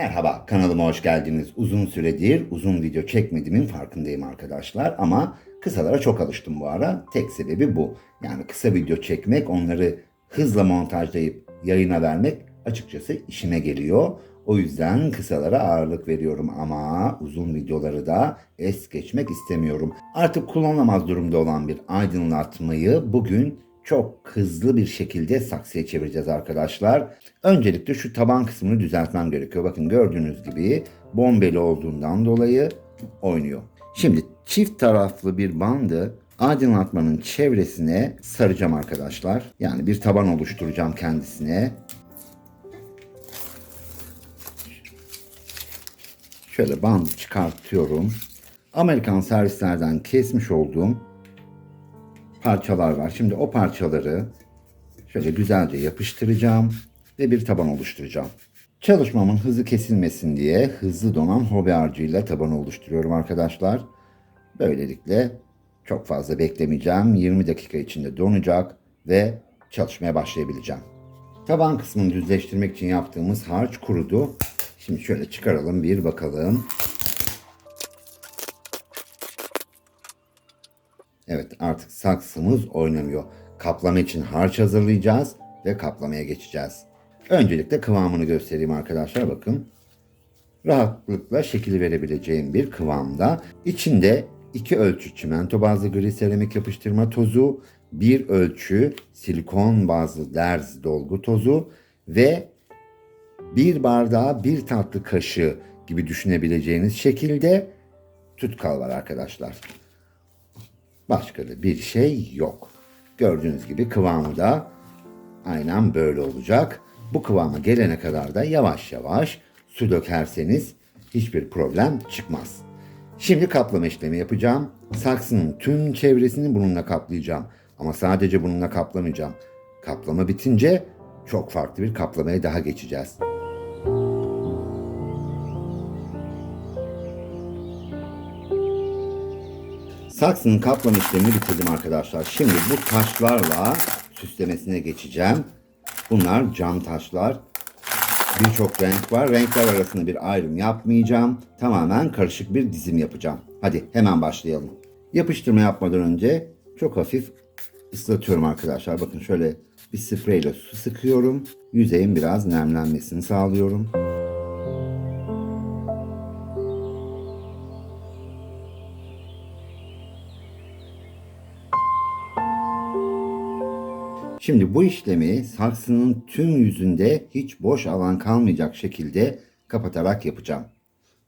Merhaba, kanalıma hoş geldiniz. Uzun süredir uzun video çekmediğimin farkındayım arkadaşlar ama kısalara çok alıştım bu ara. Tek sebebi bu. Yani kısa video çekmek, onları hızla montajlayıp yayına vermek açıkçası işime geliyor. O yüzden kısalara ağırlık veriyorum ama uzun videoları da es geçmek istemiyorum. Artık kullanılamaz durumda olan bir aydınlatmayı bugün çok hızlı bir şekilde saksıya çevireceğiz arkadaşlar. Öncelikle şu taban kısmını düzeltmem gerekiyor. Bakın gördüğünüz gibi bombeli olduğundan dolayı oynuyor. Şimdi çift taraflı bir bandı aydınlatmanın çevresine saracağım arkadaşlar. Yani bir taban oluşturacağım kendisine. Şöyle bandı çıkartıyorum. Amerikan servislerden kesmiş olduğum parçalar var. Şimdi o parçaları şöyle güzelce yapıştıracağım ve bir taban oluşturacağım. Çalışmamın hızı kesilmesin diye hızlı donan hobi harcıyla taban oluşturuyorum arkadaşlar. Böylelikle çok fazla beklemeyeceğim. 20 dakika içinde donacak ve çalışmaya başlayabileceğim. Taban kısmını düzleştirmek için yaptığımız harç kurudu. Şimdi şöyle çıkaralım bir bakalım. Evet artık saksımız oynamıyor. Kaplama için harç hazırlayacağız ve kaplamaya geçeceğiz. Öncelikle kıvamını göstereyim arkadaşlar bakın. Rahatlıkla şekil verebileceğim bir kıvamda. İçinde iki ölçü çimento bazlı gri seramik yapıştırma tozu, bir ölçü silikon bazlı derz dolgu tozu ve bir bardağa bir tatlı kaşığı gibi düşünebileceğiniz şekilde tutkal var arkadaşlar. Başka da bir şey yok. Gördüğünüz gibi kıvamı da aynen böyle olacak. Bu kıvama gelene kadar da yavaş yavaş su dökerseniz hiçbir problem çıkmaz. Şimdi kaplama işlemi yapacağım. Saksının tüm çevresini bununla kaplayacağım. Ama sadece bununla kaplamayacağım. Kaplama bitince çok farklı bir kaplamaya daha geçeceğiz. Saksının kaplama işlemini bitirdim arkadaşlar. Şimdi bu taşlarla süslemesine geçeceğim. Bunlar cam taşlar. Birçok renk var. Renkler arasında bir ayrım yapmayacağım. Tamamen karışık bir dizim yapacağım. Hadi hemen başlayalım. Yapıştırma yapmadan önce çok hafif ıslatıyorum arkadaşlar. Bakın şöyle bir spreyle su sıkıyorum. Yüzeyin biraz nemlenmesini sağlıyorum. Şimdi bu işlemi saksının tüm yüzünde hiç boş alan kalmayacak şekilde kapatarak yapacağım.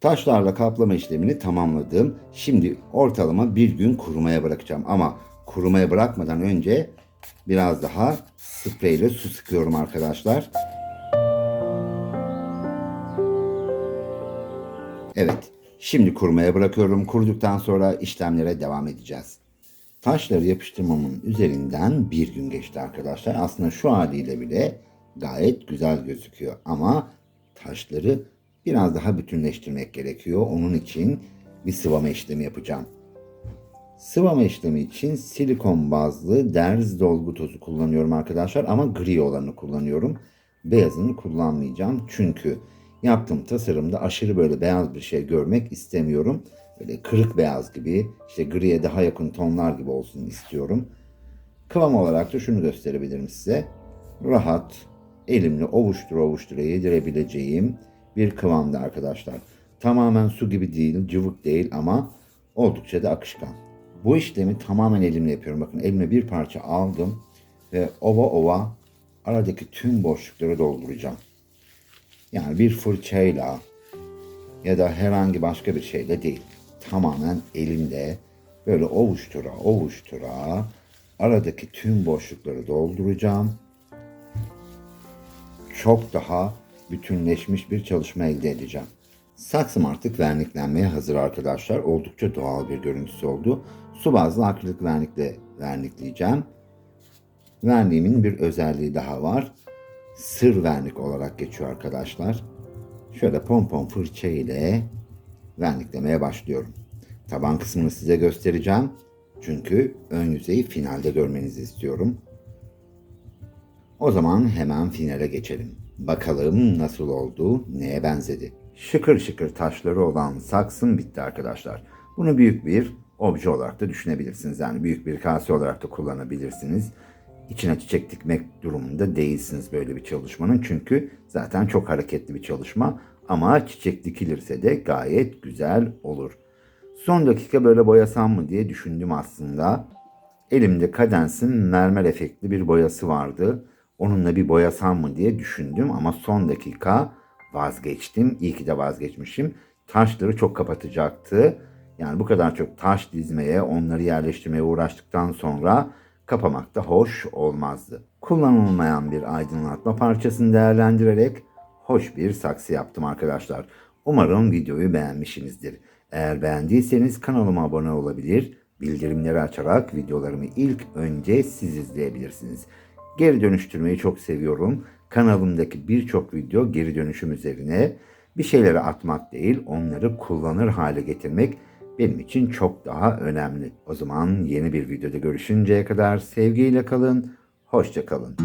Taşlarla kaplama işlemini tamamladım. Şimdi ortalama bir gün kurumaya bırakacağım. Ama kurumaya bırakmadan önce biraz daha spreyle su sıkıyorum arkadaşlar. Evet, şimdi kurumaya bırakıyorum. Kuruduktan sonra işlemlere devam edeceğiz. Taşları yapıştırmamın üzerinden bir gün geçti arkadaşlar. Aslında şu haliyle bile gayet güzel gözüküyor. Ama taşları biraz daha bütünleştirmek gerekiyor. Onun için bir sıvama işlemi yapacağım. Sıvama işlemi için silikon bazlı derz dolgu tozu kullanıyorum arkadaşlar. Ama gri olanı kullanıyorum. Beyazını kullanmayacağım. Çünkü yaptığım tasarımda aşırı böyle beyaz bir şey görmek istemiyorum böyle kırık beyaz gibi işte griye daha yakın tonlar gibi olsun istiyorum. Kıvam olarak da şunu gösterebilirim size. Rahat elimle ovuştura ovuştura yedirebileceğim bir kıvamda arkadaşlar. Tamamen su gibi değil, cıvık değil ama oldukça da akışkan. Bu işlemi tamamen elimle yapıyorum. Bakın elimle bir parça aldım ve ova ova aradaki tüm boşlukları dolduracağım. Yani bir fırçayla ya da herhangi başka bir şeyle değil tamamen elimde böyle ovuştura ovuştura aradaki tüm boşlukları dolduracağım. Çok daha bütünleşmiş bir çalışma elde edeceğim. Saksım artık verniklenmeye hazır arkadaşlar. Oldukça doğal bir görüntüsü oldu. Su bazlı akrilik vernikle vernikleyeceğim. Verniğimin bir özelliği daha var. Sır vernik olarak geçiyor arkadaşlar. Şöyle pompon fırça ile verniklemeye başlıyorum. Taban kısmını size göstereceğim. Çünkü ön yüzeyi finalde görmenizi istiyorum. O zaman hemen finale geçelim. Bakalım nasıl oldu, neye benzedi. şıkır şıkır taşları olan saksım bitti arkadaşlar. Bunu büyük bir obje olarak da düşünebilirsiniz. Yani büyük bir kase olarak da kullanabilirsiniz. İçine çiçek dikmek durumunda değilsiniz böyle bir çalışmanın. Çünkü zaten çok hareketli bir çalışma. Ama çiçek dikilirse de gayet güzel olur. Son dakika böyle boyasam mı diye düşündüm aslında. Elimde Cadence'in mermer efektli bir boyası vardı. Onunla bir boyasam mı diye düşündüm ama son dakika vazgeçtim. İyi ki de vazgeçmişim. Taşları çok kapatacaktı. Yani bu kadar çok taş dizmeye, onları yerleştirmeye uğraştıktan sonra kapamak da hoş olmazdı. Kullanılmayan bir aydınlatma parçasını değerlendirerek hoş bir saksı yaptım arkadaşlar. Umarım videoyu beğenmişsinizdir. Eğer beğendiyseniz kanalıma abone olabilir, bildirimleri açarak videolarımı ilk önce siz izleyebilirsiniz. Geri dönüştürmeyi çok seviyorum. Kanalımdaki birçok video geri dönüşüm üzerine bir şeyleri atmak değil, onları kullanır hale getirmek benim için çok daha önemli. O zaman yeni bir videoda görüşünceye kadar sevgiyle kalın, hoşça kalın.